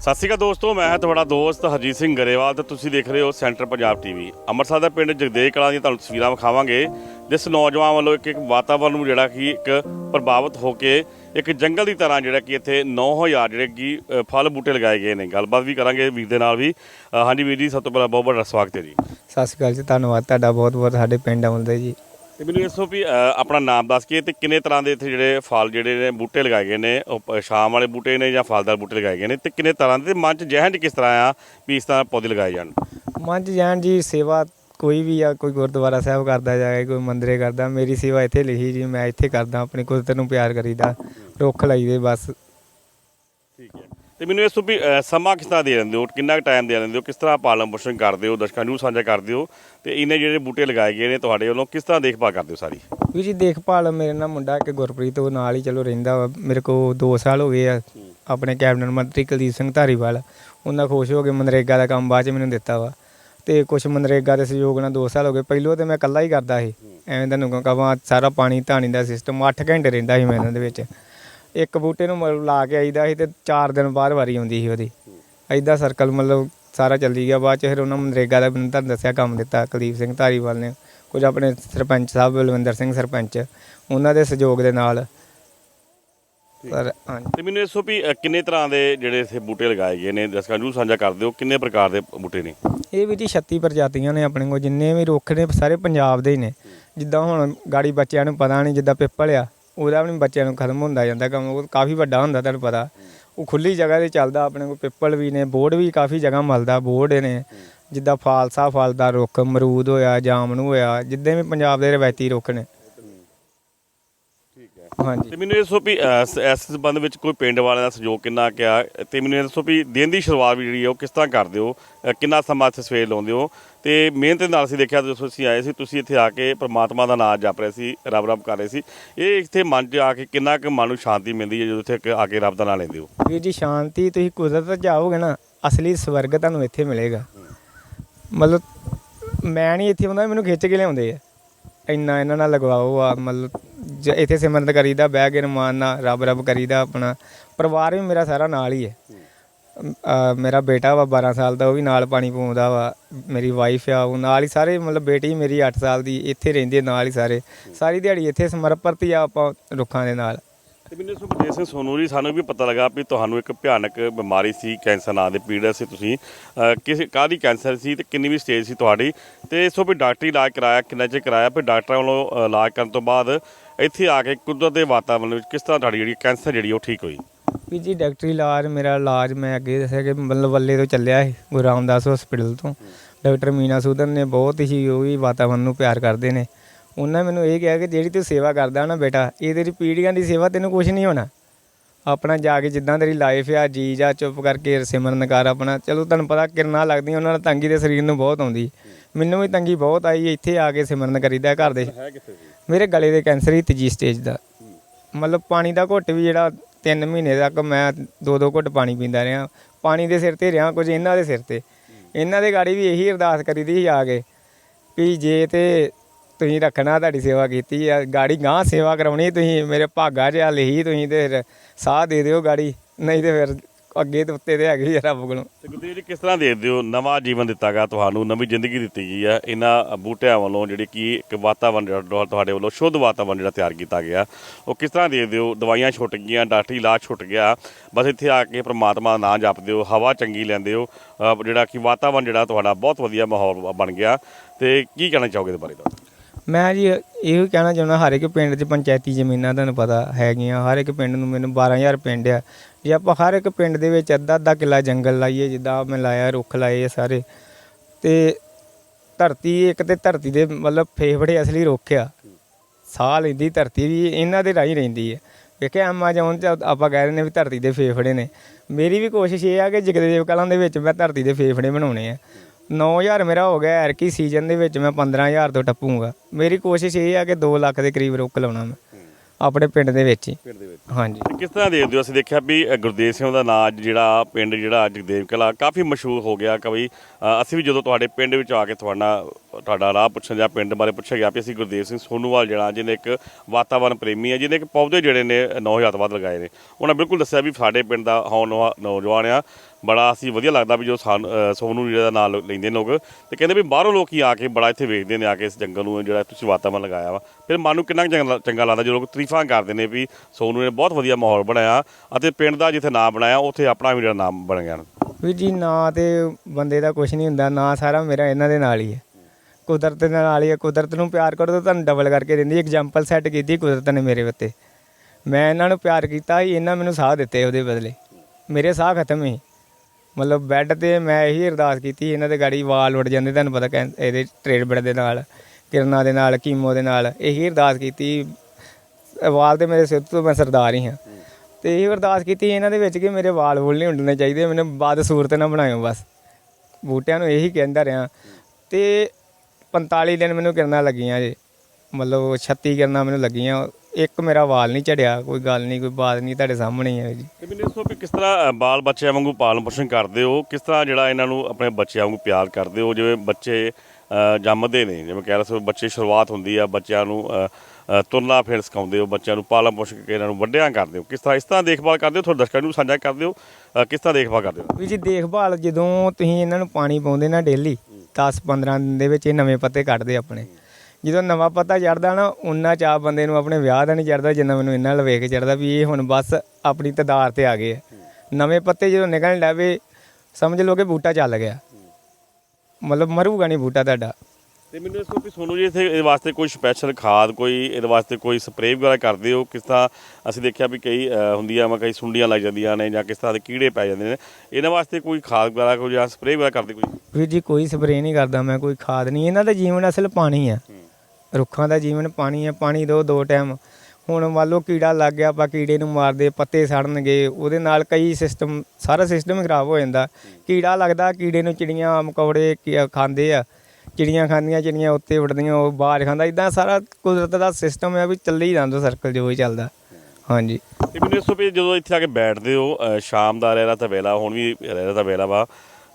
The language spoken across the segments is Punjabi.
ਸਤਿ ਸ਼੍ਰੀ ਅਕਾਲ ਦੋਸਤੋ, ਮੈਂ ਹਾਂ ਤੁਹਾਡਾ ਦੋਸਤ ਹਰਜੀਤ ਸਿੰਘ ਗਰੇਵਾਲ ਤੇ ਤੁਸੀਂ ਦੇਖ ਰਹੇ ਹੋ ਸੈਂਟਰ ਪੰਜਾਬ ਟੀਵੀ। ਅੰਮ੍ਰਿਤਸਰ ਦਾ ਪਿੰਡ ਜਗਦੇਵ ਕਲਾਂ ਦੀਆਂ ਤੁਹਾਨੂੰ ਤਸਵੀਰਾਂ ਵਿਖਾਵਾਂਗੇ, ਜਿਸ ਨੌਜਵਾਨ ਵੱਲੋਂ ਇੱਕ ਇੱਕ ਵਾਤਾਵਰਣ ਨੂੰ ਜਿਹੜਾ ਕਿ ਇੱਕ ਪ੍ਰਭਾਵਿਤ ਹੋ ਕੇ ਇੱਕ ਜੰਗਲ ਦੀ ਤਰ੍ਹਾਂ ਜਿਹੜਾ ਕਿ ਇੱਥੇ 9000 ਜਿਹੜੇ ਕਿ ਫਲ ਬੂਟੇ ਲਗਾਏ ਗਏ ਨੇ। ਗੱਲਬਾਤ ਵੀ ਕਰਾਂਗੇ ਵੀਰ ਦੇ ਨਾਲ ਵੀ। ਹਾਂਜੀ ਵੀਰ ਜੀ, ਸਭ ਤੋਂ ਪਹਿਲਾਂ ਬਹੁਤ ਬਹੁਤ ਸਵਾਗਤ ਹੈ ਜੀ। ਸਤਿ ਸ਼੍ਰੀ ਅਕਾਲ ਜੀ, ਧੰਨਵਾਦ ਤੁਹਾਡਾ ਬਹੁਤ ਬਹੁਤ ਸਾਡੇ ਪਿੰਡ ਆਉਂਦੇ ਜੀ। ਤੇ ਮੈਨੂੰ ਦੱਸੋ ਵੀ ਅ, ਆਪਣਾ ਨਾਮ ਦੱਸ ਕੇ ਤੇ ਕਿੰਨੇ ਤਰ੍ਹਾਂ ਦੇ ਇੱਥੇ ਜਿਹੜੇ ਫਲ ਜਿਹੜੇ ਨੇ ਬੂਟੇ ਲਗਾਏ ਗਏ ਨੇ ਉਹ ਪ- ਸ਼ਾਮ ਵਾਲੇ ਬੂਟੇ ਨੇ ਜਾਂ ਫਲਦਾਰ ਬੂਟੇ ਲਗਾਏ ਗਏ ਨੇ ਤੇ ਕਿੰਨੇ ਤਰ੍ਹਾਂ ਦੇ ਤੇ ਮਨ ਚ ਜਹਨ ਚ ਕਿਸ ਤਰ੍ਹਾਂ ਆ ਵੀ ਇਸ ਤਰ੍ਹਾਂ ਪੌਦੇ ਲਗਾਏ ਜਾਣ? ਮੰਚ ਜਾਣ ਜੀ ਸੇਵਾ ਕੋਈ ਵੀ ਆ ਕੋਈ ਗੁਰਦੁਆਰਾ ਸਾਹਿਬ ਕਰਦਾ ਜਾਏ ਕੋਈ ਮੰਦਰੇ ਕਰਦਾ ਮੇਰੀ ਸੇਵਾ ਇੱਥੇ ਲਿਖੀ ਜੀ ਮੈਂ ਇੱਥੇ ਕਰਦਾ ਆਪਣੀ ਕੁਦਰਤ ਨੂੰ ਪਿਆਰ ਕਰੀਦਾ ਰੁੱਖ ਲਾਈਦੇ ਬਸ। ਠੀਕ ਹੈ। ਤੇ ਮੈਨੂੰ ਇਸ ਤੋਂ ਵੀ ਅ, ਸਮਾਂ ਕਿਸ ਤਰ੍ਹਾਂ ਦੇ ਲੈਂਦੇ ਹੋ? ਕਿੰਨਾ ਟਾਈਮ ਦੇ ਲੈਂਦੇ ਹੋ? ਕਿਸ ਤਰ੍ਹਾਂ ਪਾਲਣ ਪੋਸ਼ਣ ਕਰਦੇ ਹੋ? ਦਰਸ਼ਕਾਂ ਨੂੰ ਸਾਂਝਾ ਕਰਦੇ ਹੋ? ਤੇ ਇਹਨੇ ਜਿਹੜੇ ਬੂਟੇ ਲਗਾਏ ਗਏ ਨੇ ਤੁਹਾਡੇ ਵੱਲੋਂ ਕਿਸ ਤਰ੍ਹਾਂ ਦੇਖਭਾਲ ਕਰਦੇ ਹੋ ਸਾਰੀ? ਵੀ ਜੀ ਦੇਖਭਾਲ ਮੇਰੇ ਨਾਲ ਮੁੰਡਾ ਇੱਕ ਗੁਰਪ੍ਰੀਤ ਉਹ ਨਾਲ ਹੀ ਚਲੋ ਰਹਿੰਦਾ ਵਾ। ਮੇਰੇ ਕੋਲ 2 ਸਾਲ ਹੋ ਗਏ ਆ। ਆਪਣੇ ਕੈਬਨਿਟ ਮੰਤਰੀ ਕੁਲਦੀਪ ਸਿੰਘ ਧਾਰੀਵਾਲ। ਉਹਨਾਂ ਖੁਸ਼ ਹੋ ਕੇ ਮਨਰੇਗਾ ਦਾ ਕੰਮ ਬਾਅਦ ਚ ਮੈਨੂੰ ਦਿੱਤਾ ਵਾ। ਤੇ ਕੁਝ ਮਨਰੇਗਾ ਦੇ ਸਹਿਯੋਗ ਨਾਲ 2 ਸਾਲ ਹੋ ਗਏ। ਪਹਿਲੋਂ ਤੇ ਮੈਂ ਇਕੱਲਾ ਹੀ ਕਰਦਾ ਸੀ। ਐਵੇਂ ਤੁਹਾਨੂੰ ਕਹਾਂ ਸਾਰਾ ਪਾਣੀ ਧਾਣੀ ਦਾ ਸਿਸਟਮ 8 ਘੰਟੇ ਰਹਿੰਦਾ ਸੀ ਮੈਂ ਇਹਨਾਂ ਦੇ ਵਿੱਚ। ਇੱਕ ਬੂਟੇ ਨੂੰ ਮਤਲਬ ਲਾ ਕੇ ਆਈਦਾ ਸੀ ਤੇ 4 ਦਿਨ ਬਾਅਦ ਵਾਰੀ ਆਉਂਦੀ ਸੀ ਉਹਦੀ। ਐਦਾਂ ਸਰਕਲ ਮਤਲਬ ਸਾਰਾ ਚੱਲੀ ਗਿਆ। ਬਾਅਦ ਚ ਫਿਰ ਉਹਨਾਂ ਮਨਰੇਗਾ ਦਾ ਮੈਨੂੰ ਤੁਹਾਨੂੰ ਦੱਸਿਆ ਕੰਮ ਦਿੱਤਾ ਕੁਲਦੀਪ ਸਿੰਘ ਧਾਰੀਵਾਲ ਨੇ। ਕੁਝ ਆਪਣੇ ਸਰਪੰਚ ਸਾਹਿਬ ਬਲਵਿੰਦਰ ਸਿੰਘ ਸਰਪੰਚ ਉਹਨਾਂ ਦੇ ਸਹਿਯੋਗ ਦੇ ਨਾਲ। ਪਰ ਹਾਂਜੀ। ਤੇ ਮੈਨੂੰ ਤੋਂ ਵੀ ਅ, ਕਿੰਨੇ ਤਰ੍ਹਾਂ ਦੇ ਜਿਹੜੇ ਇੱਥੇ ਬੂਟੇ ਲਗਾਏ ਗਏ ਨੇ? ਦਰਸ਼ਕਾਂ ਨੂੰ ਸਾਂਝਾ ਕਰਦੇ ਹੋ ਕਿੰਨੇ ਪ੍ਰਕਾਰ ਦੇ ਬੂਟੇ ਨੇ? ਇਹ ਵੀ ਜੀ 36 ਪ੍ਰਜਾਤੀਆਂ ਨੇ ਆਪਣੇ ਕੋਲ। ਜਿੰਨੇ ਵੀ ਰੁੱਖ ਨੇ ਸਾਰੇ ਪੰਜਾਬ ਦੇ ਹੀ ਨੇ। ਜਿੱਦਾਂ ਹੁਣ ਗਾੜੀ ਬੱਚਿਆਂ ਨੂੰ ਪਤਾ ਨਹੀਂ ਜਿੱਦਾਂ ਪਿੱਪਲ ਆ ਉਹਦਾ ਵੀ ਨੀ ਬੱਚਿਆਂ ਨੂੰ ਖਤਮ ਹੁੰਦਾ ਜਾਂਦਾ ਕੰਮ, ਉਹ ਕਾਫੀ ਵੱਡਾ ਹੁੰਦਾ ਤੁਹਾਨੂੰ ਪਤਾ। ਉਹ ਖੁੱਲੀ ਜਗ੍ਹਾ ਤੇ ਚੱਲਦਾ, ਆਪਣੇ ਕੋਲ ਪਿੱਪਲ ਵੀ ਨੇ, ਬੋਰਡ ਵੀ ਕਾਫੀ ਜਗ੍ਹਾ ਮਲਦਾ, ਬੋਰਡ ਨੇ। ਜਿੱਦਾਂ ਫਾਲਸਾ ਫਲ ਦਾ ਰੁੱਖ, ਅਮਰੂਦ ਹੋਇਆ ਜਾਮਨ ਹੋਇਆ, ਜਿੱਦਾਂ ਵੀ ਪੰਜਾਬ ਦੇ ਰਵਾਇਤੀ ਰੁੱਖ ਨੇ। ਹਾਂਜੀ। ਤੇ ਮੈਨੂੰ ਇਹ ਦੱਸੋ ਵੀ ਅ, ਸ- ਇਸ ਸੰਬੰਧ ਵਿੱਚ ਕੋਈ ਪਿੰਡ ਵਾਲਿਆਂ ਦਾ ਸਹਿਯੋਗ ਕਿੰਨਾ ਕਿਆ ਤੇ ਮੈਨੂੰ ਇਹ ਦੱਸੋ ਵੀ ਦਿਨ ਦੀ ਸ਼ੁਰੂਆਤ ਵੀ ਜਿਹੜੀ ਹੈ ਉਹ ਕਿਸ ਤਰ੍ਹਾਂ ਕਰਦੇ ਹੋ? ਅ, ਕਿੰਨਾ ਸਮਾਂ ਇੱਥੇ ਸਵੇਰ ਲਾਉਂਦੇ ਹੋ? ਤੇ ਮਿਹਨਤ ਦੇ ਨਾਲ ਅਸੀਂ ਦੇਖਿਆ ਜਦੋਂ ਅਸੀਂ ਆਏ ਸੀ ਤੁਸੀਂ ਇੱਥੇ ਆ ਕੇ ਪ੍ਰਮਾਤਮਾ ਦਾ ਨਾਮ ਜਪ ਰਹੇ ਸੀ ਰੱਬ ਰੱਬ ਕਰ ਰਹੇ ਸੀ। ਇਹ ਇੱਥੇ ਮਨ 'ਚ ਆ ਕੇ ਕਿੰਨਾ ਕੁ ਮਨ ਨੂੰ ਸ਼ਾਂਤੀ ਮਿਲਦੀ ਹੈ ਜਦੋਂ ਇੱਥੇ ਆ ਕੇ ਰੱਬ ਦਾ ਨਾਮ ਲੈਂਦੇ ਹੋ? ਵੀਰ ਜੀ ਸ਼ਾਂਤੀ ਤੁਸੀਂ ਕੁਦਰਤ 'ਚ ਜਾਓਗੇ ਨਾ ਅਸਲੀ ਸਵਰਗ ਤੁਹਾਨੂੰ ਇੱਥੇ ਮਿਲੇਗਾ। ਮਤਲਬ ਮੈਂ ਨਹੀਂ ਇੱਥੇ ਆਉਂਦਾ ਮੈਨੂੰ ਖਿੱਚ ਕੇ ਲਿਆਉਂਦੇ ਆ। ਇੰਨਾ ਇਹਨਾਂ ਨਾਲ ਲਗਵਾਓ ਆ ਮਤਲਬ ਜ- ਇੱਥੇ ਸਿਮਰਨ ਕਰੀਦਾ ਬਹਿ ਕੇ ਰਮਾਨ ਨਾਲ ਰੱਬ ਰੱਬ ਕਰੀਦਾ ਆਪਣਾ। ਪਰਿਵਾਰ ਵੀ ਮੇਰਾ ਸਾਰਾ ਨਾਲ ਹੀ ਹੈ। ਅਮ, ਅਹ ਮੇਰਾ ਬੇਟਾ ਵਾ 12 ਸਾਲ ਦਾ ਉਹ ਵੀ ਨਾਲ ਪਾਣੀ ਪਾਉਂਦਾ ਵਾ। ਮੇਰੀ ਵਾਈਫ ਆ ਉਹ ਨਾਲ ਹੀ ਸਾਰੇ ਮਤਲਬ ਬੇਟੀ ਮੇਰੀ 8 ਸਾਲ ਦੀ ਇੱਥੇ ਰਹਿੰਦੀ ਹੈ ਨਾਲ ਹੀ ਸਾਰੇ। ਸਾਰੀ ਦਿਹਾੜੀ ਇੱਥੇ ਸਮਰਪਿਤ ਹੀ ਆ ਆਪਾਂ ਰੁੱਖਾਂ ਦੇ ਨਾਲ। ਤੇ ਮੈਨੂੰ ਸੁਖਦੇਵ ਸਿੰਘ ਸੋਨੂ ਜੀ ਸਾਨੂੰ ਵੀ ਪਤਾ ਲੱਗਾ ਵੀ ਤੁਹਾਨੂੰ ਇੱਕ ਭਿਆਨਕ ਬਿਮਾਰੀ ਸੀ ਕੈਂਸਰ ਨਾਂ ਦੇ ਪੀੜਤ ਸੀ ਤੁਸੀਂ। ਅਹ, ਕਿਸ ਕਾਹਦੀ ਕੈਂਸਰ ਸੀ ਤੇ ਕਿੰਨੀ ਵੀ ਸਟੇਜ ਸੀ ਤੁਹਾਡੀ? ਤੇ ਸੋ ਵੀ ਡਾਕਟਰੀ ਇਲਾਜ ਕਰਾਇਆ ਕਿੰਨਾ ਚਿਰ ਕਰਾਇਆ? ਫਿਰ ਡਾਕਟਰਾਂ ਵੱਲੋਂ ਅਹ, ਇਲਾਜ ਕਰਨ ਤੋਂ ਬਾਅਦ ਇੱਥੇ ਆ ਕੇ ਕੁਦਰਤ ਦੇ ਵਾਤਾਵਰਣ ਵਿੱਚ ਕਿਸ ਤਰ੍ਹਾਂ ਤੁਹਾਡੀ ਜਿਹੜੀ ਕੈਂਸਰ ਜਿਹੜੀ ਉਹ ਠੀਕ ਹੋਈ? ਵੀ ਜੀ ਡਾਕਟਰੀ ਇਲਾਜ, ਮੇਰਾ ਇਲਾਜ ਮੈਂ ਅੱਗੇ ਦੱਸਿਆ ਕਿ ਮਤਲਬ ਵੱਲੇ ਤੋਂ ਚੱਲਿਆ ਸੀ, ਗੁਰੂ ਰਾਮਦਾਸ ਹਸਪੀਟਲ ਤੋਂ। ਡਾਕਟਰ ਮੀਨਾ ਸੂਦਨ ਨੇ ਬਹੁਤ ਹੀ ਉਹ ਵੀ ਵਾਤਾਵਰਨ ਨੂੰ ਪਿਆਰ ਕਰਦੇ ਨੇ। ਉਹਨਾਂ ਮੈਨੂੰ ਇਹ ਕਿਹਾ ਕਿ ਜਿਹੜੀ ਤੂੰ ਸੇਵਾ ਕਰਦਾ ਨਾ ਬੇਟਾ ਇਹ ਤੇਰੀ ਪੀੜ੍ਹੀਆਂ ਦੀ ਸੇਵਾ ਤੈਨੂੰ ਕੁਝ ਨਹੀਂ ਹੋਣਾ। ਆਪਣਾ ਜਾ ਕੇ ਜਿੱਦਾਂ ਤੇਰੀ ਲਾਈਫ ਆ ਜੀ ਜਾ ਚੁੱਪ ਕਰਕੇ ਸਿਮਰਨ ਕਰ ਆਪਣਾ। ਚਲੋ ਤੁਹਾਨੂੰ ਪਤਾ ਕਿਰਨਾਂ ਲੱਗਦੀਆਂ ਉਹਨਾਂ ਨਾਲ ਤੰਗੀ ਦੇ ਸਰੀਰ ਨੂੰ ਬਹੁਤ ਆਉਂਦੀ। ਮੈਨੂੰ ਵੀ ਤੰਗੀ ਬਹੁਤ ਆਈ ਇੱਥੇ ਆ ਕੇ ਸਿਮਰਨ ਕਰੀਦਾ ਘਰ ਦੇ। ਮੇਰੇ ਗਲੇ ਦੇ ਕੈਂਸਰ ਹੀ ਤੀਜੀ ਸਟੇਜ ਦਾ। ਮਤਲਬ ਪਾਣੀ ਦਾ ਘੁੱਟ ਵੀ ਜਿਹੜਾ 3 ਮਹੀਨੇ ਤੱਕ ਮੈਂ ਦੋ ਦੋ ਘੁੱਟ ਪਾਣੀ ਪੀਂਦਾ ਰਿਹਾ। ਪਾਣੀ ਦੇ ਸਿਰ ਤੇ ਰਿਹਾ ਕੁਝ ਇਹਨਾਂ ਦੇ ਸਿਰ ਤੇ। ਇਹਨਾਂ ਦੇ ਗਾੜੀ ਵੀ ਇਹੀ ਅਰਦਾਸ ਕਰੀਦੀ ਸੀ ਆ ਕੇ ਵੀ ਜੇ ਤੇ ਤੁਸੀਂ ਰੱਖਣਾ ਤੁਹਾਡੀ ਸੇਵਾ ਕੀਤੀ ਆ ਗਾੜੀ ਗਾਂ ਸੇਵਾ ਕਰਾਉਣੀ ਤੁਸੀਂ ਮੇਰੇ ਭਾਗਾ ਜਿਹਾ ਲਿਹੀ ਤੁਸੀਂ ਤੇ ਸਾਹ ਦੇ ਦਿਓ ਗਾੜੀ, ਨਹੀਂ ਤੇ ਫਿਰ ਅੱਗੇ ਤੇ ਉੱਤੇ ਤੇ ਹੈਗੀ ਆ ਰੱਬ ਕੋਲੋਂ। ਤੇ ਗੁਰਦੇਵ ਜੀ, ਕਿਸ ਤਰ੍ਹਾਂ ਦੇਖਦੇ ਹੋ ਨਵਾਂ ਜੀਵਨ ਦਿੱਤਾ ਗਿਆ ਤੁਹਾਨੂੰ, ਨਵੀਂ ਜ਼ਿੰਦਗੀ ਦਿੱਤੀ ਗਈ ਹੈ ਇਹਨਾਂ ਬੂਟਿਆਂ ਵੱਲੋਂ ਜਿਹੜੀ ਕਿ ਇੱਕ ਵਾਤਾਵਰਣ ਜਿਹੜਾ ਤੁਹਾਡੇ ਵੱਲੋਂ ਸ਼ੁੱਧ ਵਾਤਾਵਰਣ ਜਿਹੜਾ ਤਿਆਰ ਕੀਤਾ ਗਿਆ। ਉਹ ਕਿਸ ਤਰ੍ਹਾਂ ਦੇਖਦੇ ਹੋ ਦਵਾਈਆਂ ਛੁੱਟ ਗਈਆਂ, ਡਾਕਟਰੀ ਇਲਾਜ ਛੁੱਟ ਗਿਆ। ਬਸ ਇੱਥੇ ਆ ਕੇ ਪ੍ਰਮਾਤਮਾ ਦਾ ਨਾਮ ਜਪਦੇ ਹੋ ਹਵਾ ਚੰਗੀ ਲੈਂਦੇ ਹੋ। ਅਹ ਜਿਹੜਾ ਕਿ ਵਾਤਾਵਰਣ ਜਿਹੜਾ ਤੁਹਾਡਾ ਬਹੁਤ ਵਧੀਆ ਮਾਹੌਲ ਬਣ ਗਿਆ। ਤੇ ਕੀ ਕਹਿਣਾ ਚਾਹੋਗੇ ਇਸ ਬਾਰੇ? ਦਾ ਮੈਂ ਜੀ ਇਹੋ ਕਹਿਣਾ ਚਾਹੁੰਦਾ, ਹਰ ਇੱਕ ਪਿੰਡ 'ਚ ਪੰਚਾਇਤੀ ਜ਼ਮੀਨਾਂ ਤੁਹਾਨੂੰ ਪਤਾ ਹੈਗੀਆਂ, ਹਰ ਇੱਕ ਪਿੰਡ ਨੂੰ ਮੈਨੂੰ 12000 ਪਿੰਡ ਆ। ਜੇ ਆਪਾਂ ਹਰ ਇੱਕ ਪਿੰਡ ਦੇ ਵਿੱਚ ਅੱਧਾ ਅੱਧਾ ਕਿੱਲਾ ਜੰਗਲ ਲਾਈਏ, ਜਿੱਦਾਂ ਮੈਂ ਲਾਇਆ, ਰੁੱਖ ਲਾਏ ਆ ਸਾਰੇ, ਤੇ ਧਰਤੀ ਇੱਕ ਤੇ ਧਰਤੀ ਦੇ ਮਤਲਬ ਫੇਫੜੇ ਅਸਲੀ ਰੁੱਖ ਆ। ਸਾਹ ਲੈਂਦੀ ਧਰਤੀ ਵੀ ਇਹਨਾਂ ਦੇ ਰਾਹੀਂ ਰਹਿੰਦੀ ਹੈ ਵੇਖਿਆ ਐਮਾਜ਼ੋਨ 'ਚ ਆਪਾਂ ਕਹਿ ਰਹੇ ਨੇ ਵੀ ਧਰਤੀ ਦੇ ਫੇਫੜੇ ਨੇ। ਮੇਰੀ ਵੀ ਕੋਸ਼ਿਸ਼ ਇਹ ਆ ਕਿ ਜਗਦੇਵ ਕਲਾਂ ਦੇ ਵਿੱਚ ਮੈਂ ਧਰਤੀ ਦੇ ਫੇਫੜੇ ਬਣਾਉਣੇ ਆ। 9000 ਮੇਰਾ ਹੋ ਗਿਆ ਐਰਕੀ ਸੀਜ਼ਨ ਦੇ ਵਿੱਚ ਮੈਂ 15000 ਤੋਂ ਟੱਪੂਗਾ। ਮੇਰੀ ਕੋਸ਼ਿਸ਼ ਇਹ ਆ ਕਿ 2 ਲੱਖ ਦੇ ਕਰੀਬ ਰੁੱਖ ਲਾਉਣਾ ਮੈਂ ਆਪਣੇ ਪਿੰਡ ਦੇ ਵਿੱਚ ਹੀ। ਪਿੰਡ ਦੇ ਵਿੱਚ। ਹਾਂਜੀ। ਤੇ ਕਿਸ ਤਰ੍ਹਾਂ ਦੇਖਦੇ ਹੋ? ਅਸੀਂ ਦੇਖਿਆ ਵੀ ਅ, ਗੁਰਦੇਵ ਸਿੰਘ ਦਾ ਨਾਂ ਅੱਜ ਜਿਹੜਾ ਪਿੰਡ ਜਿਹੜਾ ਜਗਦੇਵ ਕਲਾ ਕਾਫੀ ਮਸ਼ਹੂਰ ਹੋ ਗਿਆ ਕਵੀ ਅ, ਅਸੀਂ ਵੀ ਜਦੋਂ ਤੁਹਾਡੇ ਪਿੰਡ ਵਿੱਚ ਆ ਕੇ ਤੁਹਾਡਾ ਤੁਹਾਡਾ ਰਾਹ ਪੁੱਛਣ ਜਾਂ ਪਿੰਡ ਬਾਰੇ ਪੁੱਛਿਆ ਗਿਆ ਵੀ ਅਸੀਂ ਗੁਰਦੇਵ ਸਿੰਘ ਸੋਨੂਵਾਲ ਜਿਹੜਾ ਜਿਹਨੇ ਇੱਕ ਵਾਤਾਵਰਣ ਪ੍ਰੇਮੀ ਹੈ ਜਿਹਨੇ ਇੱਕ ਪੌਦੇ ਜਿਹੜੇ ਨੇ 9000 ਤੋਂ ਵੱਧ ਲਗਾਏ ਨੇ। ਉਹਨਾਂ ਬਿਲਕੁਲ ਦੱਸਿਆ ਵੀ ਸਾਡੇ ਪਿੰਡ ਦਾ ਹੁਣ ਨੌ- ਨੌਜਵਾਨ ਆ ਬੜਾ ਅਸੀਂ ਵਧੀਆ ਲੱਗਦਾ ਵੀ ਜੋ ਸਾਨੂੰ ਅ, ਸੋਨੂੰ ਜਿਹੜਾ ਲੈਂਦੇ ਨੇ ਲੋਕ। ਤੇ ਕਹਿੰਦੇ ਵੀ ਬਾਹਰੋਂ ਲੋਕੀ ਆ ਕੇ ਬੜਾ ਇੱਥੇ ਵੇਖਦੇ ਨੇ ਆ ਕੇ ਇਸ ਜੰਗਲ ਨੂੰ ਜਿਹੜਾ ਤੁਸੀਂ ਵਾਤਾਵਰਨ ਲਗਾਇਆ ਵਾ। ਫਿਰ ਮਨ ਨੂੰ ਕਿੰਨਾ ਕੁ ਚੰਗਾ ਚੰਗਾ ਲੱਗਦਾ ਜੋ ਲੋਕ ਤਾਰੀਫਾਂ ਕਰਦੇ ਨੇ ਵੀ ਸੋਨੂੰ ਨੇ ਬਹੁਤ ਵਧੀਆ ਮਾਹੌਲ ਬਣਾਇਆ ਅਤੇ ਪਿੰਡ ਦਾ ਜਿੱਥੇ ਨਾਮ ਬਣਾਇਆ ਉੱਥੇ ਆਪਣਾ ਵੀ ਜਿਹੜਾ ਨਾਮ ਬਣ ਗਿਆ। ਵੀ ਜੀ ਨਾ ਤੇ ਬੰਦੇ ਦਾ ਕੁਝ ਨਹੀਂ ਹੁੰਦਾ ਨਾ ਸਾਰਾ ਮੇਰਾ ਇਹਨਾਂ ਦੇ ਨਾਲ ਹੀ ਹੈ। ਕੁਦਰਤ ਦੇ ਨਾਲ ਹੀ ਹੈ ਕੁਦਰਤ ਨੂੰ ਪਿਆਰ ਕਰੋ ਤਾਂ ਤੁਹਾਨੂੰ ਡਬਲ ਕਰਕੇ ਦਿੰਦੀ ਐਗਜ਼ਾਮਪਲ ਸੈੱਟ ਕੀਤੀ ਕੁਦਰਤ ਨੇ ਮੇਰੇ ਉੱਤੇ। ਮੈਂ ਇਹਨਾਂ ਨੂੰ ਪਿਆਰ ਕੀਤਾ ਸੀ ਇਹਨਾਂ ਮੈਨੂੰ ਸਾਹ ਦਿੱਤੇ ਉਹਦੇ ਬਦਲੇ। ਮੇਰੇ ਸਾਹ ਖਤਮ ਹੀ। ਮਤਲਬ ਬੈੱਡ ਤੇ ਮੈਂ ਇਹੀ ਅਰਦਾਸ ਕੀਤੀ, ਇਹਨਾਂ ਦੇ ਗਾੜੀ ਵਾਲ ਉੱਡ ਜਾਂਦੇ, ਤੁਹਾਨੂੰ ਪਤਾ ਕੈਂ- ਇਹਦੇ ਟ੍ਰੀਟਮੈਂਟ ਦੇ ਨਾਲ, ਕਿਰਨਾਂ ਦੇ ਨਾਲ, ਕੀਮੋ ਦੇ ਨਾਲ, ਇਹੀ ਅਰਦਾਸ ਕੀਤੀ। ਵਾਲ ਤੇ ਮੇਰੇ ਸਿਰ ਤੋਂ ਮੈਂ ਸਰਦਾਰ ਹੀ ਹਾਂ। ਤੇ ਇਹ ਅਰਦਾਸ ਕੀਤੀ ਇਹਨਾਂ ਦੇ ਵਿੱਚ ਕਿ ਮੇਰੇ ਵਾਲ ਵੁੱਲ ਨਹੀਂ ਉੱਡਣੇ ਚਾਹੀਦੇ, ਮੈਨੂੰ ਬਾਦ ਸੂਰਤ ਨਾ ਬਣਾਇਓ ਬਸ। ਬੂਟਿਆਂ ਨੂੰ ਇਹੀ ਕਹਿੰਦਾ ਰਿਹਾ। ਤੇ 45 ਦਿਨ ਮੈਨੂੰ ਕਿਰਨਾਂ ਲੱਗੀਆਂ ਜੇ। ਮਤਲਬ 36 ਕਿਰਨਾਂ ਮੈਨੂੰ ਲੱਗੀਆਂ। ਇੱਕ ਮੇਰਾ ਵਾਲ ਨਹੀਂ ਝੜਿਆ ਕੋਈ ਗੱਲ ਨਹੀਂ ਕੋਈ ਬਾਤ ਨਹੀਂ ਤੁਹਾਡੇ ਸਾਹਮਣੇ ਹੀ ਹੈ ਜੀ। ਤੇ ਮੈਨੂੰ ਦੱਸੋ ਵੀ ਕਿਸ ਤਰ੍ਹਾਂ ਬਾਲ ਬੱਚਿਆਂ ਵਾਂਗੂ ਪਾਲਣ ਪੋਸ਼ਣ ਕਰਦੇ ਹੋ? ਕਿਸ ਤਰ੍ਹਾਂ ਜਿਹੜਾ ਇਹਨਾਂ ਨੂੰ ਆਪਣੇ ਬੱਚਿਆਂ ਵਾਂਗੂ ਪਿਆਰ ਕਰਦੇ ਹੋ? ਜਿਵੇਂ ਬੱਚੇ ਅ, ਜੰਮਦੇ ਨੇ ਜਿਵੇਂ ਕਹਿ ਰਹੇ ਸੀ ਬੱਚੇ ਸ਼ੁਰੂਆਤ ਹੁੰਦੀ ਆ ਬੱਚਿਆਂ ਨੂੰ ਅ, ਅ, ਤੁਰਨਾ ਫਿਰ ਸਿਖਾਉਂਦੇ ਹੋ ਬੱਚਿਆਂ ਨੂੰ ਪਾਲਣ ਪੋਸ਼ਣ ਕਰਕੇ ਇਹਨਾਂ ਨੂੰ ਵੱਡਿਆਂ ਕਰਦੇ ਹੋ। ਕਿਸ ਤਰ੍ਹਾਂ ਇਸ ਤਰ੍ਹਾਂ ਦੇਖਭਾਲ ਕਰਦੇ ਹੋ? ਤੁਹਾਡੇ ਦਰਸ਼ਕਾਂ ਨੂੰ ਸਾਂਝਾ ਕਰਦੇ ਹੋ? ਅ, ਕਿਸ ਤਰ੍ਹਾਂ ਦੇਖਭਾਲ ਕਰਦੇ ਹੋ? ਵੀ ਜੀ ਦੇਖਭਾਲ ਜਦੋਂ ਤੁਸੀਂ ਇਹਨਾਂ ਨੂੰ ਪਾਣੀ ਪਾਉਂਦੇ ਨਾ ਡੇਲੀ 10 15 ਦਿਨ ਦੇ ਵਿੱਚ ਇਹ ਨਵੇਂ ਪੱਤੇ ਕੱਢਦੇ ਆਪਣੇ। ਜਦੋਂ ਨਵਾਂ ਪੱਤਾ ਚੜਦਾ ਨਾ ਉਨਾ ਚਾਹ ਬੰਦੇ ਨੂੰ ਆਪਣੇ ਵਿਆਹ ਦਾ ਨਹੀਂ ਚੜਦਾ ਜਿੰਨਾ ਮੈਨੂੰ ਇਹਨਾਂ ਨਾਲ ਵੇਖ ਕੇ ਚੜਦਾ ਵੀ ਇਹ ਹੁਣ ਬਸ ਆਪਣੀ ਤਦਾਰ ਤੇ ਆ ਗਏ ਆ। ਨਵੇਂ ਪੱਤੇ ਜਦੋਂ ਨਿਕਲਣ ਲੱਗੇ ਸਮਝ ਲਓ ਕਿ ਬੂਟਾ ਚੱਲ ਗਿਆ। ਮਤਲਬ ਮਰੂਗਾ ਨਹੀਂ ਬੂਟਾ ਤੁਹਾਡਾ। ਤੇ ਮੈਨੂੰ ਦੱਸੋ ਵੀ ਸੋਨੂੰ ਜੀ ਇੱਥੇ ਇਹਦੇ ਵਾਸਤੇ ਕੋਈ ਸਪੈਸ਼ਲ ਖਾਦ ਕੋਈ ਇਹਦੇ ਵਾਸਤੇ ਕੋਈ ਸਪਰੇਅ ਵਗੈਰਾ ਕਰਦੇ ਹੋ? ਕਿਸ ਤਰ੍ਹਾਂ ਅਸੀਂ ਦੇਖਿਆ ਵੀ ਕਈ ਹੁੰਦੀਆਂ ਵਾ ਕਈ ਸੁੰਡੀਆਂ ਲੱਗ ਜਾਂਦੀਆਂ ਨੇ ਜਾਂ ਕਿਸ ਤਰ੍ਹਾਂ ਦੇ ਕੀੜੇ ਪੈ ਜਾਂਦੇ ਨੇ। ਇਹਨਾਂ ਵਾਸਤੇ ਕੋਈ ਖਾਦ ਵਗੈਰਾ ਕੋਈ ਜਾਂ ਸਪਰੇਅ ਵਗੈਰਾ ਕਰਦੇ ਕੋਈ? ਵੀਰ ਜੀ ਕੋਈ ਸਪਰੇਅ ਨਹੀਂ ਕਰਦਾ ਮੈਂ ਕੋਈ ਖਾਦ ਨਹੀਂ ਇਹਨਾਂ ਦਾ ਜੀਵਨ ਅਸਲ ਪਾਣੀ ਆ। ਰੁੱਖਾਂ ਦਾ ਜੀਵਨ, ਪਾਣੀ ਹੈ ਪਾਣੀ ਦਿਓ ਦੋ ਟਾਈਮ ਹੁਣ ਮੰਨ ਲਓ ਕੀੜਾ ਲੱਗ ਗਿਆ, ਆਪਾਂ ਕੀੜੇ ਨੂੰ ਮਾਰਦੇ, ਪੱਤੇ ਸੜਨਗੇ, ਉਹਦੇ ਨਾਲ ਕਈ ਸਿਸਟਮ ਸਾਰਾ ਸਿਸਟਮ ਖਰਾਬ ਹੋ ਜਾਂਦਾ। ਕੀੜਾ ਲੱਗਦਾ, ਕੀੜੇ ਨੂੰ ਚਿੜੀਆਂ ਮਕੌੜੇ ਕੀ- ਖਾਂਦੇ ਆ। ਚਿੜੀਆਂ ਖਾਂਦੀਆਂ, ਚਿੜੀਆਂ ਉੱਤੇ ਉੱਡਦੀਆਂ ਉਹ ਬਾਹਰ ਖਾਂਦਾ। ਇਦਾਂ ਸਾਰਾ ਕੁਦਰਤ ਦਾ ਸਿਸਟਮ ਹੈ ਵੀ ਚੱਲੀ ਜਾਂਦਾ ਸਰਕਲ ਜੋ ਵੀ ਚੱਲਦਾ। ਹਾਂਜੀ। ਤੇ ਮੈਨੂੰ ਦੱਸੋ ਵੀ ਜਦੋਂ ਇੱਥੇ ਆ ਕੇ ਬੈਠਦੇ ਹੋ ਸ਼ਾਮ ਦਾ ਰਹਿਰਾ ਤਾਂ ਹੁਣ ਵੀ ਰਹਿਰਾ ਤਾਂ ਵੇਲਾ ਵਾ।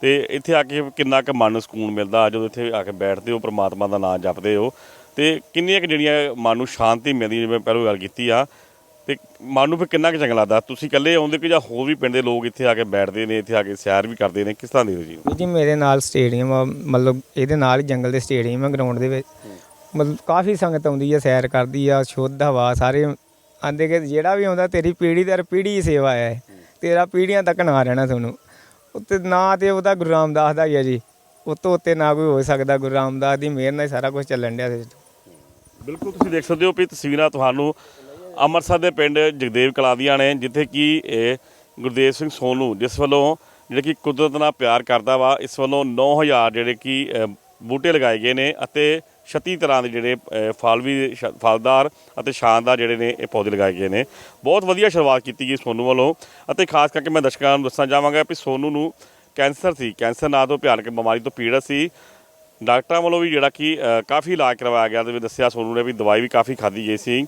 ਤੇ ਇੱਥੇ ਆ ਕੇ ਕਿੰਨਾ ਕੁ ਮਨ ਨੂੰ ਸਕੂਨ ਮਿਲਦਾ, ਜਦੋਂ ਇੱਥੇ ਆ ਕੇ ਬੈਠਦੇ ਹੋ, ਪ੍ਰਮਾਤਮਾ ਦਾ ਨਾਮ ਜਪਦੇ ਹੋ। ਤੇ ਕਿੰਨੀਆਂ ਕੁ ਜਿਹੜੀਆਂ ਮਨ ਨੂੰ ਸ਼ਾਂਤੀ ਮਿਲਦੀ ਜਿਵੇਂ ਪਹਿਲਾਂ ਗੱਲ ਕੀਤੀ ਆ ਤੇ ਮਨ ਨੂੰ ਫਿਰ ਕਿੰਨਾ ਕੁ ਚੰਗਾ ਲੱਗਦਾ? ਤੁਸੀਂ ਇਕੱਲੇ ਆਉਂਦੇ ਕਿ ਜਾਂ ਹੋਰ ਵੀ ਪਿੰਡ ਦੇ ਲੋਕ ਇੱਥੇ ਆ ਕੇ ਬੈਠਦੇ ਨੇ ਇੱਥੇ ਆ ਕੇ ਸੈਰ ਵੀ ਕਰਦੇ ਨੇ? ਕਿਸ ਤਰ੍ਹਾਂ ਦੇ ਜੀ? ਜੀ ਮੇਰੇ ਨਾਲ ਸਟੇਡੀਅਮ ਆ ਮਤਲਬ ਇਹਦੇ ਨਾਲ ਹੀ ਜੰਗਲ ਦੇ ਸਟੇਡੀਅਮ ਆ ਗਰਾਊਂਡ ਦੇ ਵਿੱਚ। ਮਤਲਬ ਕਾਫੀ ਸੰਗਤ ਆਉਂਦੀ ਆ ਸੈਰ ਕਰਦੀ ਆ ਸ਼ੁੱਧ ਹਵਾ ਸਾਰੇ ਆਂਦੇ ਕਿ ਜਿਹੜਾ ਵੀ ਆਉਂਦਾ ਤੇਰੀ ਪੀੜੀ ਦਰ ਪੀੜੀ ਸੇਵਾ ਹੈ। ਤੇਰਾ ਪੀੜੀਆਂ ਤੱਕ ਨਾ ਰਹਿਣਾ ਤੁਹਾਨੂੰ। ਉੱਤੇ ਨਾ ਤੇ ਉਹਦਾ ਗੁਰੂ ਰਾਮਦਾਸ ਦਾ ਹੀ ਆ ਜੀ। ਉਹ ਤੋਂ ਉੱਤੇ ਨਾ ਕੋਈ ਹੋ ਸਕਦਾ ਗੁਰੂ ਰਾਮਦਾਸ ਦੀ ਮਿਹਰ ਨਾਲ ਹੀ ਸਾਰਾ ਕੁਝ ਚੱਲਣ ਡਿਆ system। ਬਿਲਕੁਲ ਤੁਸੀਂ ਦੇਖ ਸਕਦੇ ਹੋ ਵੀ ਤਸਵੀਰਾਂ ਤੁਹਾਨੂੰ ਅੰਮ੍ਰਿਤਸਰ ਦੇ ਪਿੰਡ ਜਗਦੇਵ ਕਲਾਂ ਦੀਆਂ ਨੇ, ਜਿੱਥੇ ਕਿ ਇਹ ਗੁਰਦੇਵ ਸਿੰਘ ਸੋਨੂ, ਜਿਸ ਵੱਲੋਂ ਜਿਹੜੇ ਕਿ ਕੁਦਰਤ ਨਾਲ ਪਿਆਰ ਕਰਦਾ ਵਾ, ਇਸ ਵੱਲੋਂ 9000 ਜਿਹੜੇ ਕਿ ਬੂਟੇ ਲਗਾਏ ਗਏ ਨੇ ਅਤੇ 36 ਤਰ੍ਹਾਂ ਦੇ ਜਿਹੜੇ ਫਲ ਵੀ ਸ਼- ਫਲਦਾਰ ਅਤੇ ਸ਼ਾਨਦਾਰ ਜਿਹੜੇ ਨੇ ਇਹ ਪੌਦੇ ਲਗਾਏ ਗਏ ਨੇ। ਬਹੁਤ ਵਧੀਆ ਸ਼ੁਰੂਆਤ ਕੀਤੀ ਗਈ ਸੋਨੂ ਵੱਲੋਂ ਅਤੇ ਖਾਸ ਕਰਕੇ ਮੈਂ ਦਰਸ਼ਕਾਂ ਨੂੰ ਦੱਸਣਾ ਚਾਹਾਂਗਾ ਵੀ ਸੋਨੂ ਨੂੰ ਕੈਂਸਰ ਸੀ। ਕੈਂਸਰ ਨਾਂ ਤੋਂ ਭਿਆਨਕ ਬਿਮਾਰੀ ਤੋਂ ਪੀੜਤ ਸੀ। ਡਾਕਟਰਾਂ ਵੱਲੋਂ ਵੀ ਜਿਹੜਾ ਕਿ ਕਾਫੀ ਇਲਾਜ ਕਰਵਾਇਆ ਗਿਆ ਤੇ ਦੱਸਿਆ ਸੋਨੂੰ ਨੇ ਵੀ ਦਵਾਈ ਵੀ ਕਾਫੀ ਖਾਧੀ ਗਈ ਸੀ।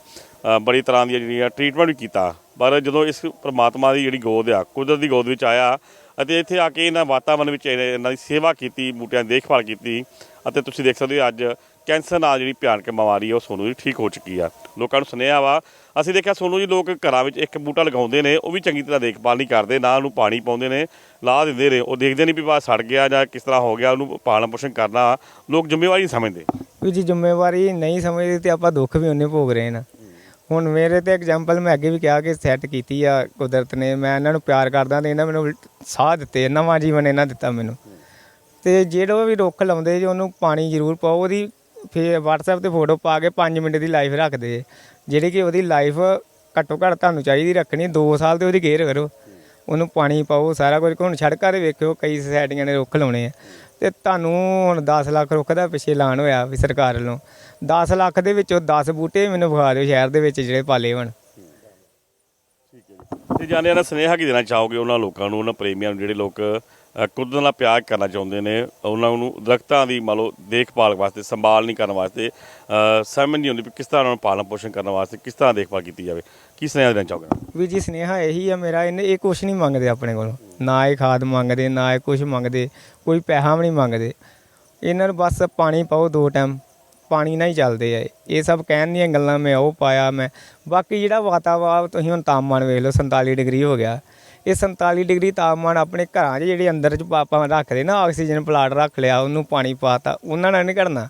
ਬੜੀ ਤਰ੍ਹਾਂ ਦੀਆਂ ਜਿਹੜੀਆਂ ਟ੍ਰੀਟਮੈਂਟ ਵੀ ਕੀਤਾ। ਪਰ ਜਦੋਂ ਇਸ ਪ੍ਰਮਾਤਮਾ ਦੀ ਜਿਹੜੀ ਗੋਦ ਆ, ਕੁਦਰਤ ਦੀ ਗੋਦ ਵਿੱਚ ਆਇਆ ਅਤੇ ਇੱਥੇ ਆ ਕੇ ਇਹਨਾਂ ਵਾਤਾਵਰਣ ਵਿੱਚ ਇਹਨਾਂ ਦੀ ਸੇਵਾ ਕੀਤੀ, ਬੂਟਿਆਂ ਦੀ ਦੇਖਭਾਲ ਕੀਤੀ ਅਤੇ ਤੁਸੀਂ ਦੇਖ ਸਕਦੇ ਹੋ ਅੱਜ ਕੈਂਸਰ ਨਾਲ ਜਿਹੜੀ ਭਿਆਨਕ ਬਿਮਾਰੀ ਹੈ ਉਹ ਸੋਨੂੰ ਜੀ ਠੀਕ ਹੋ ਚੁੱਕੀ ਆ। ਲੋਕਾਂ ਨੂੰ ਸੁਨੇਹਾ ਵਾ, ਅਸੀਂ ਦੇਖਿਆ ਸੋਨੂੰ ਜੀ ਲੋਕ ਘਰਾਂ ਵਿੱਚ ਇੱਕ ਬੂਟਾ ਲਗਾਉਂਦੇ ਨੇ, ਉਹ ਵੀ ਚੰਗੀ ਤਰ੍ਹਾਂ ਦੇਖਭਾਲ ਨਹੀਂ ਕਰਦੇ ਨਾ ਉਹਨੂੰ ਪਾਣੀ ਪਾਉਂਦੇ ਨੇ ਲਾ ਦਿੰਦੇ ਨੇ, ਉਹ ਦੇਖਦੇ ਨਹੀਂ ਵੀ ਬਾ ਸੜ ਗਿਆ ਜਾਂ ਕਿਸ ਤਰ੍ਹਾਂ ਹੋ ਗਿਆ, ਉਹਨੂੰ ਪਾਲਣ ਪੋਸ਼ਣ ਕਰਨਾ, ਲੋਕ ਜ਼ਿੰਮੇਵਾਰੀ ਨਹੀਂ ਸਮਝਦੇ। ਵੀ ਜੀ ਜ਼ਿੰਮੇਵਾਰੀ ਨਹੀਂ ਸਮਝਦੇ ਤੇ ਆਪਾਂ ਦੁੱਖ ਵੀ ਉਹਨੇ ਭੋਗ ਰਹੇ ਨਾ। ਹੁਣ ਮੇਰੇ ਤੇ ਐਗਜ਼ਾਮਪਲ ਮੈਂ ਅੱਗੇ ਵੀ ਕਿਹਾ ਕਿ ਸੈੱਟ ਕੀਤੀ ਆ ਕੁਦਰਤ ਨੇ, ਮੈਂ ਇਹਨਾਂ ਨੂੰ ਪਿਆਰ ਕਰਦਾ ਤੇ ਇਹਨਾਂ ਮੈਨੂੰ ਸਾਹ ਦਿੱਤੇ, ਨਵਾਂ ਜੀਵਨ ਇਹਨਾਂ ਦਿੱਤਾ ਮੈਨੂੰ। ਤੇ ਜਿਹੜਾ ਵੀ ਰੁੱਖ ਲਾਉਂਦੇ, ਜੇ ਉਹਨੂੰ ਪਾਣੀ ਜ਼ਰੂਰ ਪਾਓ, ਉਹਦੀ ਫੇ WhatsApp ਤੇ ਫੋਟੋ ਪਾ ਕੇ 5 ਮਿੰਟ ਦੀ ਲਾਈਫ ਰੱਖਦੇ। ਜਿਹੜੀ ਕਿ ਉਹਦੀ ਲਾਈਫ ਘੱਟੋ ਘੱਟ ਤੁਹਾਨੂੰ ਚਾਹੀਦੀ ਰੱਖਣੀ 2 ਸਾਲ ਤੇ ਉਹਦੀ ਕੇਅਰ ਕਰੋ। ਉਹਨੂੰ ਪਾਣੀ ਪਾਓ, ਸਾਰਾ ਕੁਝ ਹੁਣ ਸੜਕਾਂ ਤੇ ਵੇਖਿਓ, ਕਈ ਸੋਸਾਇਟੀਆਂ ਨੇ ਰੁੱਖ ਲਾਉਣੇ ਆ। ਤੇ ਤੁਹਾਨੂੰ ਹੁਣ 10 ਲੱਖ ਰੁੱਖ ਦਾ ਪਿੱਛੇ ਐਲਾਨ ਹੋਇਆ ਵੀ ਸਰਕਾਰ ਵੱਲੋਂ। 10 ਲੱਖ ਦੇ ਵਿੱਚੋਂ 10 ਬੂਟੇ ਮੈਨੂੰ ਵਿਖਾ ਦਿਓ ਸ਼ਹਿਰ ਦੇ ਵਿੱਚ ਜਿਹੜੇ ਪਾਲੇ ਹੋਣ। ਤੇ ਜਾਣੇ ਦਾ ਸੁਨੇਹਾ ਕੀ ਦੇਣਾ ਚਾਹੋਗੇ ਉਹਨਾਂ ਲੋਕਾਂ ਨੂੰ, ਉਹਨਾਂ ਪ੍ਰੇਮੀਆਂ ਨੂੰ, ਜਿਹੜੇ ਲੋਕ ਕੁਦਰਤ ਨਾਲ ਪਿਆਰ ਕਰਨਾ ਚਾਹੁੰਦੇ ਨੇ। ਉਹਨਾਂ ਨੂੰ ਦਰਖਤਾਂ ਦੀ ਮੰਨ ਲਓ ਦੇਖਭਾਲ ਵਾਸਤੇ, ਸੰਭਾਲ ਨਹੀਂ ਕਰਨ ਵਾਸਤੇ ਸਮਝ ਨਹੀਂ ਆਉਂਦੀ ਵੀ ਕਿਸ ਤਰ੍ਹਾਂ ਉਹਨਾਂ ਨੂੰ ਪਾਲਣ ਪੋਸ਼ਣ ਕਰਨ ਵਾਸਤੇ ਕਿਸ ਤਰ੍ਹਾਂ ਦੇਖਭਾਲ ਕੀਤੀ ਜਾਵੇ। ਕੀ ਸੁਨੇਹਾ ਦੇਣਾ ਚਾਹੋਗੇ? ਵੀ ਜੀ ਸੁਨੇਹਾ ਇਹੀ ਆ ਮੇਰਾ, ਇਹਨੇ ਇਹ ਕੁਛ ਨਹੀਂ ਮੰਗਦੇ ਆਪਣੇ ਕੋਲੋਂ। ਨਾ ਇਹ ਖਾਦ ਮੰਗਦੇ, ਨਾ ਇਹ ਕੁਛ ਮੰਗਦੇ, ਕੋਈ ਪੈਸਾ ਵੀ ਨਹੀਂ ਮੰਗਦੇ। ਇਹਨਾਂ ਨੂੰ ਬਸ ਪਾਣੀ ਪਾਓ ਦੋ ਟਾਈਮ, ਪਾਣੀ ਨਾਲ ਹੀ ਚੱਲਦੇ ਆ ਇਹ। ਇਹ ਸਭ ਕਹਿਣ ਦੀਆਂ ਗੱਲਾਂ ਮੈਂ ਉਹ ਪਾਇਆ ਮੈਂ। ਬਾਕੀ ਜਿਹੜਾ ਵਾਤਾਵਰਨ, ਤੁਸੀਂ ਹੁਣ ਤਾਪਮਾਨ ਵੇਖ ਲਓ 47 ਡਿਗਰੀ ਹੋ ਗਿਆ। ਇਹ 47 ਡਿਗਰੀ ਤਾਪਮਾਨ ਆਪਣੇ ਘਰਾਂ 'ਚ ਜਿਹੜੇ ਅੰਦਰ 'ਚ ਆਪਾਂ ਰੱਖਦੇ ਨਾ, ਆਕਸੀਜਨ ਪਲਾਟ ਰੱਖ ਲਿਆ, ਉਹਨੂੰ ਪਾਣੀ ਪਾਤਾ, ਉਹਨਾਂ ਨਾਲ ਨਹੀਂ ਘਟਣਾ।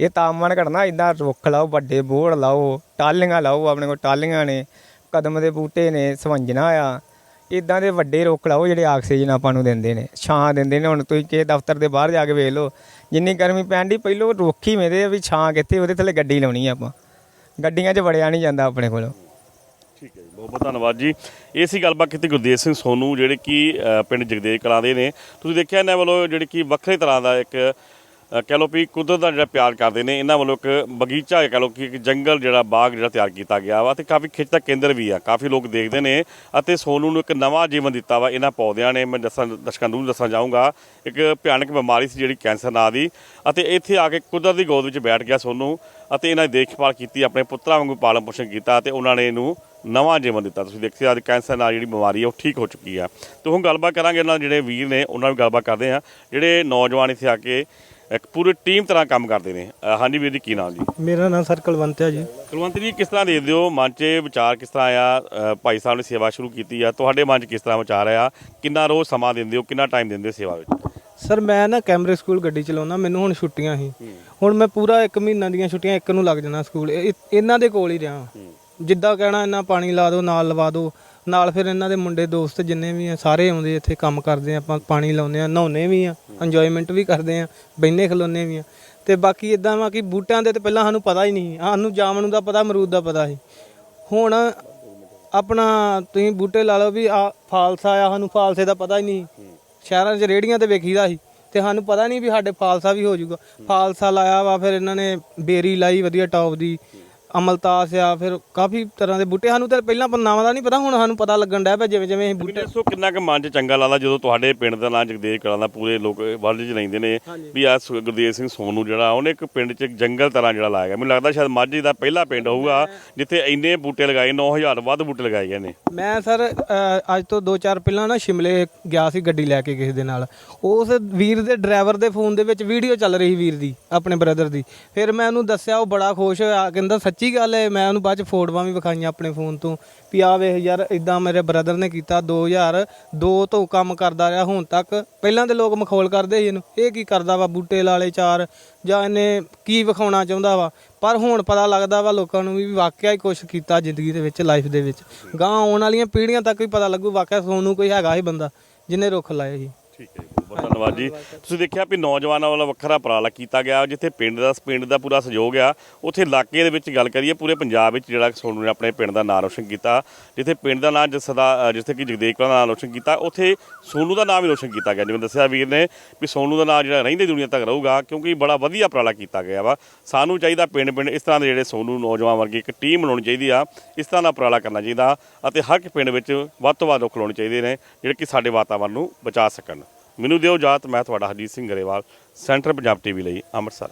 ਇਹ ਤਾਪਮਾਨ ਘਟਣਾ ਇਦਾਂ ਰੁੱਖ ਲਾਓ, ਵੱਡੇ ਬੋੜ ਲਾਓ ਟਾਲੀਆਂ ਲਾਓ, ਆਪਣੇ ਕੋਲ ਟਾਲੀਆਂ ਨੇ, ਕਦਮ ਦੇ ਬੂਟੇ ਨੇ, ਸਵੰਜਣਾ ਆ। ਇਦਾਂ ਦੇ ਵੱਡੇ ਰੁੱਖ ਲਾਓ, ਜਿਹੜੇ ਆਕਸੀਜਨ ਆਪਾਂ ਨੂੰ ਦਿੰਦੇ ਨੇ, ਛਾਂ ਦਿੰਦੇ ਨੇ। ਹੁਣ ਤੁਸੀਂ ਕਿਸੇ ਦਫ਼ਤਰ ਦੇ ਬਾਹਰ ਜਾ ਕੇ ਵੇਖ ਲਓ, ਜਿੰਨੀ ਗਰਮੀ ਪੈਣ ਦੀ ਪਹਿਲੋਂ ਰੁੱਖ ਹੀ ਮਿਲਦੇ ਆ ਵੀ ਛਾਂ ਕਿੱਥੇ, ਉਹਦੇ ਥੱਲੇ ਗੱਡੀ ਲਾਉਣੀ ਆ ਆਪਾਂ। ਗੱਡੀਆਂ 'ਚ ਵੜਿਆ ਨਹੀਂ ਜਾਂਦਾ ਆਪਣੇ ਕੋਲੋਂ। ਠੀਕ ਹੈ ਜੀ ਬਹੁਤ ਬਹੁਤ ਧੰਨਵਾਦ ਜੀ। ਇਹ ਸੀ ਗੱਲਬਾਤ ਕੀਤੀ ਗੁਰਦੇਵ ਸਿੰਘ ਸੋਨੂ ਜਿਹੜੇ ਕਿ ਅ, ਪਿੰਡ ਜਗਦੇਵ ਕਲਾਂ ਦੇ ਨੇ। ਤੁਸੀਂ ਦੇਖਿਆ ਇਹਨਾਂ ਵੱਲੋਂ ਜਿਹੜੀ ਕਿ ਵੱਖਰੇ ਤਰ੍ਹਾਂ ਦਾ ਇੱਕ ਕਹਿ ਲਓ ਵੀ ਕੁਦਰਤ ਦਾ ਜਿਹੜਾ ਪਿਆਰ ਕਰਦੇ ਨੇ, ਇਹਨਾਂ ਵੱਲੋਂ ਇੱਕ ਬਗੀਚਾ ਕਹਿ ਲਓ ਕਿ ਇੱਕ ਜੰਗਲ ਜਿਹੜਾ ਬਾਗ ਜਿਹੜਾ ਤਿਆਰ ਕੀਤਾ ਗਿਆ ਵਾ ਤੇ ਕਾਫੀ ਖਿੱਚ ਦਾ ਕੇਂਦਰ ਵੀ ਆ, ਕਾਫੀ ਲੋਕ ਦੇਖਦੇ ਨੇ ਅਤੇ ਸੋਨੂ ਨੂੰ ਇੱਕ ਨਵਾਂ ਜੀਵਨ ਦਿੱਤਾ ਵਾ ਇਹਨਾਂ ਪੌਦਿਆਂ ਨੇ। ਮੈਂ ਦੱਸਾਂ, ਦਰਸ਼ਕਾਂ ਨੂੰ ਦੱਸਣਾ ਚਾਹੂੰਗਾ, ਇੱਕ ਭਿਆਨਕ ਬਿਮਾਰੀ ਸੀ ਜਿਹੜੀ ਕੈਂਸਰ ਨਾਂ ਦੀ ਅਤੇ ਇੱਥੇ ਆ ਕੇ ਕੁਦਰਤ ਦੀ ਗੋਦ ਵਿੱਚ ਬੈਠ ਗਿਆ ਸੋਨੂ ਅਤੇ ਇਹਨਾਂ ਦੀ ਦੇਖਭਾਲ ਕੀਤੀ, ਆਪਣੇ ਪੁੱਤਰਾਂ ਵਾਂਗੂ ਪਾਲਣ ਪੋਸ਼ਣ ਕੀਤਾ ਤੇ ਉਹਨਾਂ ਨੇ ਇਹਨੂੰ ਨਵਾਂ ਜੀਵਨ ਦਿੱਤਾ। ਤੁਸੀਂ ਦੇਖਿਆ ਅੱਜ ਕੈਂਸਰ ਨਾਲ ਜਿਹੜੀ ਬਿਮਾਰੀ ਹੈ ਉਹ ਠੀਕ ਹੋ ਚੁੱਕੀ ਆ। ਤੇ ਹੁਣ ਗੱਲਬਾਤ ਕਰਾਂਗੇ ਇਹਨਾਂ ਜਿਹੜੇ ਵੀਰ ਨੇ, ਉਹਨਾਂ ਨਾਲ ਗੱਲਬਾਤ ਕਰਦੇ ਆ ਜਿਹੜੇ ਨੌਜਵਾਨ ਇੱਥੇ ਆ ਕੇ ਇੱਕ ਪੂਰੀ ਟੀਮ ਤਰ੍ਹਾਂ ਕੰਮ ਕਰਦੇ ਨੇ। ਅ, ਹਾਂਜੀ ਵੀਰ ਜੀ ਕੀ ਨਾਮ ਜੀ? ਮੇਰਾ ਨਾਮ ਸਰ ਕੁਲਵੰਤ ਹੈ ਜੀ। ਕੁਲਵੰਤ ਜੀ ਕਿਸ ਤਰ੍ਹਾਂ ਦੇਖਦੇ ਹੋ? ਮਨ 'ਚ ਵਿਚਾਰ ਕਿਸ ਤਰ੍ਹਾਂ ਆਇਆ ਅ, ਭਾਈ ਸਾਹਿਬ ਨੇ ਸੇਵਾ ਸ਼ੁਰੂ ਕੀਤੀ ਆ। ਤੁਹਾਡੇ ਮਨ 'ਚ ਕਿਸ ਤਰ੍ਹਾਂ ਵਿਚਾਰ ਆਇਆ ਕਿੰਨਾ ਰੋਜ਼ ਸਮਾਂ ਦਿੰਦੇ ਹੋ? ਕਿੰਨਾ ਟਾਈਮ ਦਿੰਦੇ ਹੋ ਸੇਵਾ ਵਿੱਚ? ਸਰ ਮੈਂ ਨਾ ਕੈਮਰੇ ਸਕੂਲ ਗੱਡੀ ਚਲਾਉਣਾ ਮੈਨੂੰ ਹੁਣ ਛੁੱਟੀਆਂ ਸੀ। ਹੁਣ ਮੈਂ ਪੂਰਾ 1 ਮਹੀਨਾ ਦੀਆਂ ਛੁੱਟੀਆਂ ਇੱਕ ਨੂੰ ਲੱਗ ਜਾਣਾ ਸਕੂਲ। ਇਹ- ਇਹਨਾਂ ਦੇ ਕੋਲ ਹੀ ਰਿਹਾ। ਜਿੱਦਾਂ ਕਹਿਣਾ ਇਹਨਾਂ ਪਾਣੀ ਲਾ ਦਿਓ ਨਾਲ ਲਵਾ ਦਿਓ। ਨਾਲ ਫਿਰ ਇਹਨਾਂ ਦੇ ਮੁੰਡੇ ਦੋਸਤ ਜਿੰਨੇ ਵੀ ਆ, ਸਾਰੇ ਆਉਂਦੇ ਇੱਥੇ ਕੰਮ ਕਰਦੇ ਆ, ਆਪਾਂ ਪਾਣੀ ਲਾਉਂਦੇ ਆ ਨਹਾਉਨੇ ਵੀ ਆ ਇੰਜੋਇਮੈਂਟ ਵੀ ਕਰਦੇ ਆ ਬੈਠੇ ਖਲੋਨੇ ਵੀ ਆ। ਤੇ ਬਾਕੀ ਇਦਾਂ ਵਾ ਕਿ ਬੂਟਿਆਂ ਦੇ ਤੇ ਪਹਿਲਾਂ ਸਾਨੂੰ ਪਤਾ ਹੀ ਨਹੀਂ ਸਾਨੂੰ ਜਾਮਣ ਦਾ ਪਤਾ, ਅਮਰੂਦ ਦਾ ਪਤਾ ਸੀ। ਹੁਣ ਆਪਣਾ ਤੁਸੀਂ ਬੂਟੇ ਲਾ ਲਓ ਵੀ ਆ ਫਾਲਸਾ ਆ, ਸਾਨੂੰ ਫਾਲਸੇ ਦਾ ਪਤਾ ਹੀ ਨਹੀਂ ਸ਼ਹਿਰਾਂ 'ਚ ਰੇੜੀਆਂ ਤੇ ਵੇਖੀਦਾ ਸੀ। ਤੇ ਸਾਨੂੰ ਪਤਾ ਨਹੀਂ ਵੀ ਸਾਡੇ ਫਾਲਸਾ ਵੀ ਹੋ ਜਾਊਗਾ। ਫਾਲਸਾ ਲਾਇਆ ਵਾ, ਫਿਰ ਇਹਨਾਂ ਨੇ ਬੇਰੀ ਲਾਈ ਵਧੀਆ ਟੌਪ ਦੀ। ਅਮਲਤਾਸ ਆ ਫਿਰ ਕਾਫੀ ਤਰ੍ਹਾਂ ਦੇ ਬੂਟੇ। ਸਾਨੂੰ ਤਾਂ ਪਹਿਲਾਂ ਨਾਵਾਂ ਦਾ ਨਹੀਂ ਪਤਾ ਹੁਣ ਸਾਨੂੰ ਪਤਾ ਲੱਗਣ ਡਿਆ ਪਿਆ ਜਿਵੇਂ ਜਿਵੇਂ ਅਸੀਂ ਬੂਟੇ ਦੱਸੋ ਕਿੰਨਾ ਕੁ ਮਨ 'ਚ ਚੰਗਾ ਲੱਗਦਾ ਜਦੋਂ ਤੁਹਾਡੇ ਪਿੰਡ ਦਾ ਨਾਂ ਜਗਦੇਵ ਕਲਾਂ ਦਾ ਪੂਰੇ ਲੋਕ ਵਰਲਡ 'ਚ ਲੈਂਦੇ ਨੇ ਵੀ ਆ ਗੁਰਦੇਵ ਸਿੰਘ ਸੋਨੂ ਜਿਹੜਾ ਉਹਨੇ ਇੱਕ ਪਿੰਡ 'ਚ ਇੱਕ ਜੰਗਲ ਤਰ੍ਹਾਂ ਜਿਹੜਾ ਲਾਇਆ ਗਿਆ। ਮੈਨੂੰ ਲੱਗਦਾ ਸ਼ਾਇਦ ਮਾਝੇ ਦਾ ਪਹਿਲਾ ਪਿੰਡ ਹੋਊਗਾ ਜਿੱਥੇ ਇੰਨੇ ਬੂਟੇ ਲਗਾਏ 9000 ਵੱਧ ਬੂਟੇ ਲਗਾਏ ਗਏ ਨੇ। ਮੈਂ ਸਰ ਅ, ਅੱਜ ਤੋਂ 2-4 ਪਹਿਲਾਂ ਨਾ ਸ਼ਿਮਲੇ ਗਿਆ ਸੀ ਗੱਡੀ ਲੈ ਕੇ ਕਿਸੇ ਦੇ ਨਾਲ। ਉਸ ਵੀਰ ਦੇ ਡਰਾਈਵਰ ਦੇ ਫੋਨ ਦੇ ਵਿੱਚ ਵੀਡੀਓ ਚੱਲ ਰਹੀ ਵੀਰ ਦੀ ਆਪਣੇ ਬ੍ਰਦਰ ਦੀ। ਫਿਰ ਮੈਂ ਉਹਨੂੰ ਦੱਸਿਆ ਉਹ ਬੜਾ ਖੁਸ਼ ਹੋਇਆ ਕਹਿੰਦਾ ਸੱਚੀ ਗੱਲ ਹੈ ਮੈਂ ਉਹਨੂੰ ਬਾਅਦ ਚ ਫੋਟੋਆਂ ਵੀ ਵਿਖਾਈਆਂ ਆਪਣੇ ਫੋਨ ਤੋਂ ਵੀ ਆ ਵੇਖ ਯਾਰ ਇਦਾਂ ਮੇਰੇ ਬ੍ਰਦਰ ਨੇ ਕੀਤਾ 2002 ਤੋਂ ਕੰਮ ਕਰਦਾ ਰਿਹਾ ਹੁਣ ਤੱਕ। ਪਹਿਲਾਂ ਤੇ ਲੋਕ ਮਖੌਲ ਕਰਦੇ ਸੀ ਇਹਨੂੰ, ਇਹ ਕੀ ਕਰਦਾ ਵਾ ਬੂਟੇ ਲਾਲੇ ਚਾਰ, ਜਾਂ ਇਹਨੇ ਕੀ ਵਿਖਾਉਣਾ ਚਾਹੁੰਦਾ ਵਾ। ਪਰ ਹੁਣ ਪਤਾ ਲੱਗਦਾ ਵਾ ਲੋਕਾਂ ਨੂੰ ਵੀ ਵਾਕਿਆ ਹੀ ਕੁਝ ਕੀਤਾ ਜ਼ਿੰਦਗੀ ਦੇ ਵਿੱਚ ਲਾਈਫ ਦੇ ਵਿੱਚ। ਗਾਂ ਆਉਣ ਵਾਲੀਆਂ ਪੀੜ੍ਹੀਆਂ ਤੱਕ ਵੀ ਪਤਾ ਲੱਗੂ, ਵਾਕਿਆ ਸੋਨੂੰ ਕੋਈ ਹੈਗਾ ਹੀ ਬੰਦਾ ਜਿਹਨੇ ਰੁੱਖ ਲਾਏ ਸੀ। ਠੀਕ ਹੈ ਬਹੁਤ ਧੰਨਵਾਦ ਜੀ। ਤੁਸੀਂ ਦੇਖਿਆ ਵੀ ਨੌਜਵਾਨਾਂ ਵੱਲੋਂ ਵੱਖਰਾ ਉਪਰਾਲਾ ਕੀਤਾ ਗਿਆ, ਜਿੱਥੇ ਪਿੰਡ ਦਾ ਪਿੰਡ ਦਾ ਪੂਰਾ ਸਹਿਯੋਗ ਆ। ਉੱਥੇ ਇਲਾਕੇ ਦੇ ਵਿੱਚ ਗੱਲ ਕਰੀਏ, ਪੂਰੇ ਪੰਜਾਬ ਵਿੱਚ ਜਿਹੜਾ ਸੋਨੂ ਨੇ ਆਪਣੇ ਪਿੰਡ ਦਾ ਨਾਮ ਰੋਸ਼ਨ ਕੀਤਾ, ਜਿੱਥੇ ਪਿੰਡ ਦਾ ਨਾਮ ਜਿਸ ਦਾ ਜਿੱਥੇ ਕਿ ਜਗਦੇਵ ਦਾ ਨਾਮ ਰੋਸ਼ਨ ਕੀਤਾ, ਉੱਥੇ ਸੋਨੂ ਦਾ ਨਾਮ ਵੀ ਰੋਸ਼ਨ ਕੀਤਾ ਗਿਆ। ਜਿਵੇਂ ਦੱਸਿਆ ਵੀਰ ਨੇ ਵੀ ਸੋਨੂ ਦਾ ਨਾਮ ਜਿਹੜਾ ਰਹਿੰਦੀ ਦੁਨੀਆ ਤੱਕ ਰਹੂਗਾ, ਕਿਉਂਕਿ ਬੜਾ ਵਧੀਆ ਉਪਰਾਲਾ ਕੀਤਾ ਗਿਆ ਵਾ। ਸਾਨੂੰ ਚਾਹੀਦਾ ਪਿੰਡ ਪਿੰਡ ਇਸ ਤਰ੍ਹਾਂ ਦੇ ਜਿਹੜੇ ਸੋਨੂ ਨੌਜਵਾਨ ਵਰਗੀ ਇੱਕ ਟੀਮ ਬਣਾਉਣੀ ਚਾਹੀਦੀ ਆ, ਇਸ ਤਰ੍ਹਾਂ ਦਾ ਉਪਰਾਲਾ ਕਰਨਾ ਚਾਹੀਦਾ, ਅਤੇ ਹਰ ਇੱਕ ਪਿੰਡ ਵਿੱਚ ਵੱਧ ਤੋਂ ਵੱਧ ਰੁੱਖ ਲਾਉਣੇ ਚਾਹੀਦੇ ਨੇ, ਜਿਹੜੇ ਕਿ ਸਾਡੇ ਵਾਤਾਵਰਨ ਨੂੰ ਬਚਾ ਸਕਣ। ਮੈਨੂੰ ਦਿਓ ਜਾਤ ਮੈਂ ਤੁਹਾਡਾ ਹਰਜੀਤ ਸਿੰਘ ਗਰੇਵਾਲ ਸੈਂਟਰ ਪੰਜਾਬ ਟੀਵੀ ਲਈ ਅੰਮ੍ਰਿਤਸਰ।